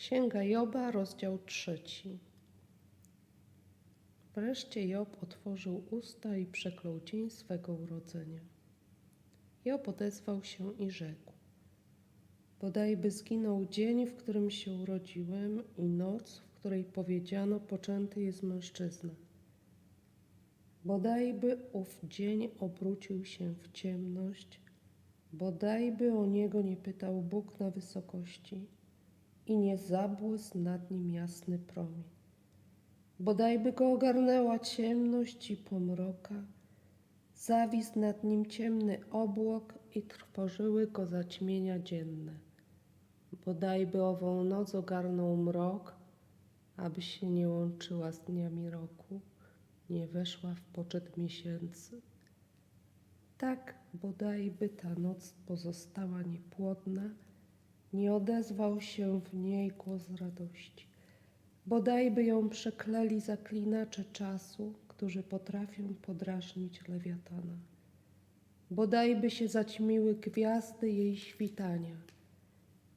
Księga Joba, rozdział trzeci. Wreszcie Job otworzył usta i przeklął dzień swego urodzenia. Job odezwał się i rzekł: Bodajby zginął dzień, w którym się urodziłem, i noc, w której powiedziano: Poczęty jest mężczyzna. Bodajby ów dzień obrócił się w ciemność, bodajby o niego nie pytał Bóg na wysokości i nie zabłysł nad nim jasny promień. Bodajby go ogarnęła ciemność i pomroka, zawisł nad nim ciemny obłok i trwożyły go zaćmienia dzienne. Bodajby ową noc ogarnął mrok, aby się nie łączyła z dniami roku, nie weszła w poczet miesięcy. Tak bodajby ta noc pozostała niepłodna, nie odezwał się w niej głos radości. Bodajby ją przekleli zaklinacze czasu, którzy potrafią podrażnić lewiatana. Bodajby się zaćmiły gwiazdy jej świtania.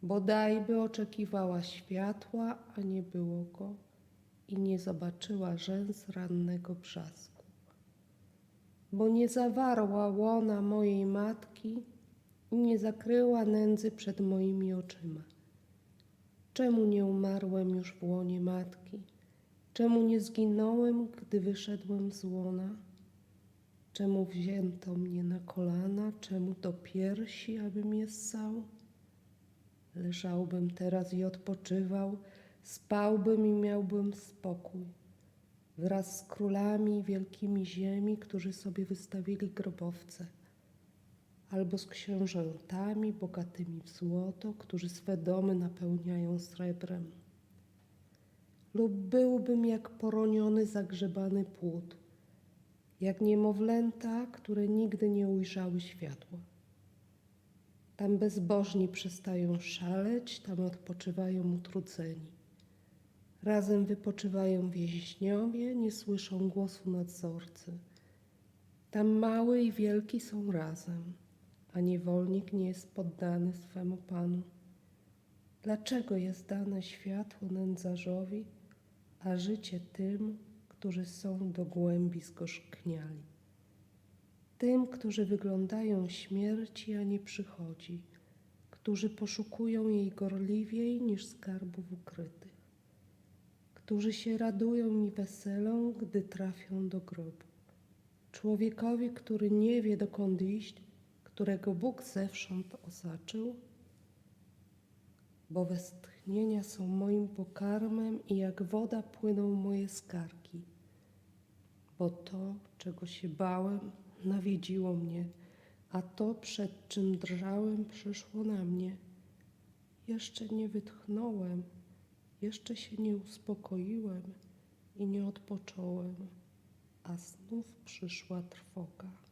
Bodajby oczekiwała światła, a nie było go i nie zobaczyła rzęs rannego brzasku. Bo nie zawarła łona mojej matki nie zakryła nędzy przed moimi oczyma. Czemu nie umarłem już w łonie matki? Czemu nie zginąłem, gdy wyszedłem z łona? Czemu wzięto mnie na kolana? Czemu do piersi, abym je ssał? Leżałbym teraz i odpoczywał, spałbym i miałbym spokój. Wraz z królami wielkimi ziemi, którzy sobie wystawili grobowce – albo z książętami bogatymi w złoto, którzy swe domy napełniają srebrem. Lub byłbym jak poroniony, zagrzebany płód, jak niemowlęta, które nigdy nie ujrzały światła. Tam bezbożni przestają szaleć, tam odpoczywają utrudzeni. Razem wypoczywają więźniowie, nie słyszą głosu nadzorcy. Tam mały i wielki są razem a niewolnik nie jest poddany swemu Panu. Dlaczego jest dane światło nędzarzowi, a życie tym, którzy są do głębi zgorzkniali? Tym, którzy wyglądają śmierci, a nie przychodzi, którzy poszukują jej gorliwiej niż skarbów ukrytych, którzy się radują i weselą, gdy trafią do grobu. Człowiekowi, który nie wie dokąd iść, którego Bóg zewsząd osaczył, bo westchnienia są moim pokarmem i jak woda płyną moje skargi. Bo to, czego się bałem, nawiedziło mnie, a to, przed czym drżałem, przyszło na mnie. Jeszcze nie wytchnąłem, jeszcze się nie uspokoiłem i nie odpocząłem, a znów przyszła trwoga.